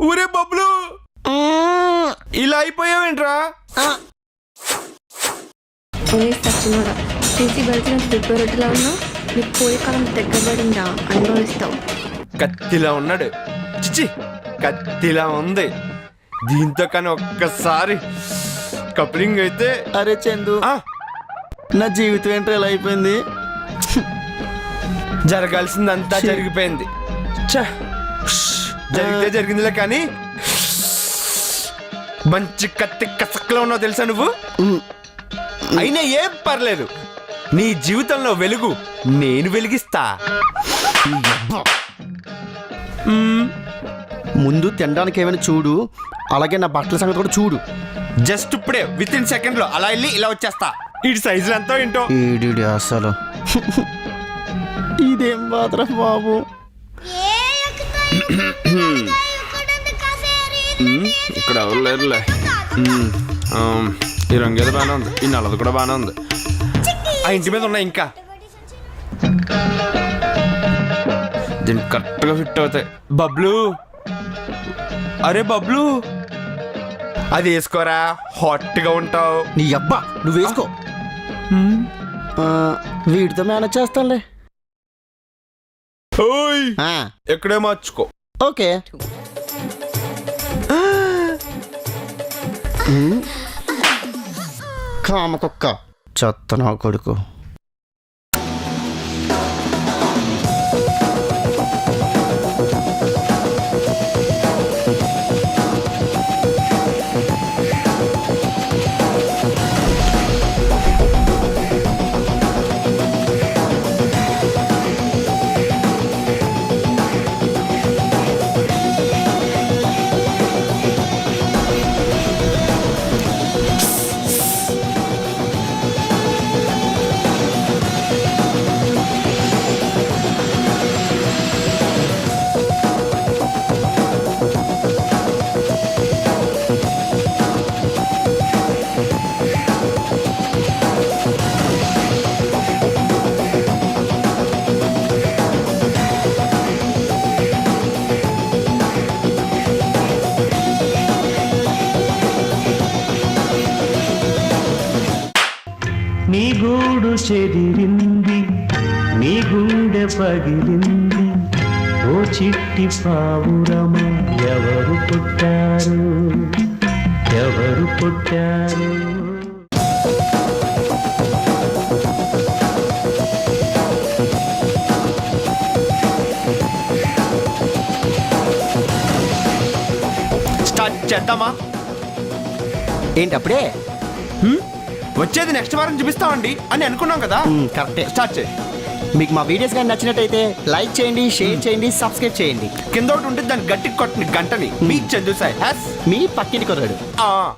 ఊరే బబ్లు. ఇలా అయిపోయావేంట్రా? తీసి నీకు పోయే కాలం అనుభవిస్తావు. కత్తిలా ఉన్నాడు. చిచి కత్తిలా ఉంది. దీంతో కానీ ఒక్కసారి కప్లింగ్ అయితే అరే చందు ఆ, నా జీవితం ఏంటో ఇలా అయిపోయింది? జరగాల్సిందంతా జరిగిపోయింది. ఛ, జరిగితే జరిగిందిలే కానీ మంచి కత్తి కసక్లో ఉన్నావు తెలుసా నువ్వు? అయినా ఏం పర్లేదు. నీ జీవితంలో వెలుగు నేను వెలిగిస్తా. ముందు తినడానికి ఏమైనా చూడు అలాగే నా బట్టల సంగతి కూడా చూడు. జస్ట్ ఇప్పుడే విత్ ఇన్ సెకండ్లో అలా వెళ్ళి ఇలా వచ్చేస్తా. ఇటు సైజులు ఎంతో ఏంటో? ఈడి అసలు. ఇదేం మాత్రం బాబు? ఇక్కడ ఎవరు లేరులే. ఈ రంగు ఏదో బాగానే ఉంది. ఈ నల్లది కూడా బాగానే ఉంది. ఆ ఇంటి మీద ఉన్నాయి ఇంకా. దీన్ని కరెక్ట్గా ఫిట్ అవుతాయి. బబ్లు. అరే బబ్లు. అది వేసుకోరా. హాట్గా ఉంటావు. నీ అబ్బా నువ్వు వేసుకో. వీటితో మేనేజ్ చేస్తానులే. ఓయ్ ఆ, ఎక్కడే మార్చుకో. ఓకే. ఉమ్. కామ కుక్క చెత్త నా కొడుకు. నీ గూడు చెదిరింది నీ గుండె పగిలింది. ఓ చిట్టి పావురమ ఎవరు పుట్టారు? ఎవరు పుట్టారు? స్టార్ట్ చేద్దామా? ఏంటి అప్పుడే? వచ్చేది నెక్స్ట్ వారం చూపిస్తామండి అని అనుకున్నాం కదా. కరెక్టే. స్టార్ట్ చేయి. మీకు మా వీడియోస్ కానీ నచ్చినట్టయితే లైక్ చేయండి షేర్ చేయండి సబ్స్క్రైబ్ చేయండి. కింద ఒకటి ఉంటుంది దాన్ని గట్టి కొట్టిన గంటని. మీకు చందు హ్యాస్ మీ పక్కింటి కుర్రాడు. ఆ.